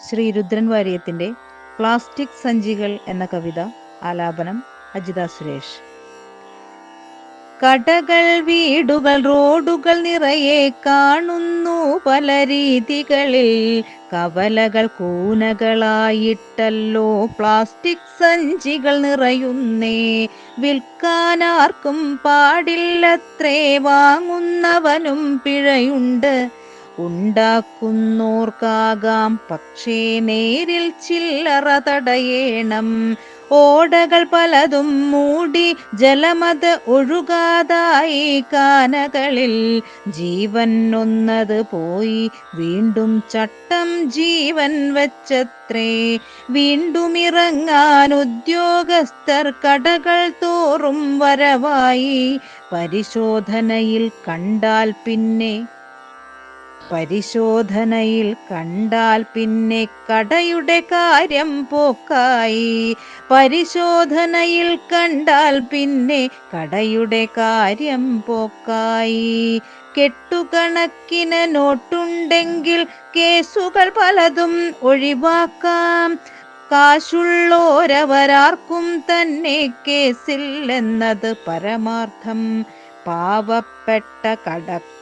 ശ്രീ രുദ്രൻ വാര്യത്തിന്റെ പ്ലാസ്റ്റിക് സഞ്ചികൾ എന്ന കവിത ആലാപനം അജിത സുരേഷ്. കടകൾ വീടുകൾ റോഡുകൾ നിറയെ കാണുന്നു പല രീതികളിൽ. കവലകൾ കൂനകളായിട്ടല്ലോ പ്ലാസ്റ്റിക് സഞ്ചികൾ നിറയുന്നേ. വിൽക്കാനാർക്കും പാടില്ലത്രേ വാങ്ങുന്നവനും പിഴയുണ്ട്. ഉണ്ടാക്കുന്നോർക്കാകാം. പക്ഷേ നേരിൽ ചില്ലറ തടയേണം. ഓടകൾ പലതും മൂടി ജലമത് ഒഴുകാതായി കാനകളിൽ. ജീവൻ ഒന്നത് പോയി വീണ്ടും ചട്ടം ജീവൻ വെച്ചത്രേ. വീണ്ടും ഇറങ്ങാൻ ഉദ്യോഗസ്ഥർ കടകൾ തോറും വരവായി. പരിശോധനയിൽ കണ്ടാൽ പിന്നെ പരിശോധനയിൽ കണ്ടാൽ പിന്നെ കടയുടെ കാര്യം പോക്കായി. പരിശോധനയിൽ കണ്ടാൽ പിന്നെ കടയുടെ കാര്യം പോക്കായി. കെട്ടുകണക്കിന് നോട്ടുണ്ടെങ്കിൽ കേസുകൾ പലതും ഒഴിവാക്കാം. കാശുള്ളോരവരാർക്കും തന്നെ കേസില്ലെന്നത് പരമാർത്ഥം. പാവപ്പെട്ട കടക്കാർക്കെന്നും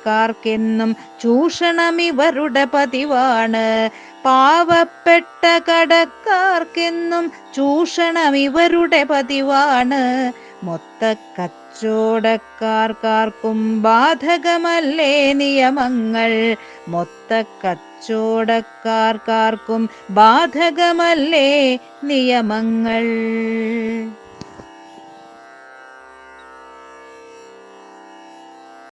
ചൂഷണം ഇവരുടെ പതിവാണ്. പാവപ്പെട്ട കടക്കാർക്കെന്നും ചൂഷണമിവരുടെ പതിവാണ്. മൊത്ത കച്ചോടക്കാർക്കാർക്കും ബാധകമല്ലേ നിയമങ്ങൾ? മൊത്ത കച്ചോടക്കാർക്കാർക്കും ബാധകമല്ലേ നിയമങ്ങൾ?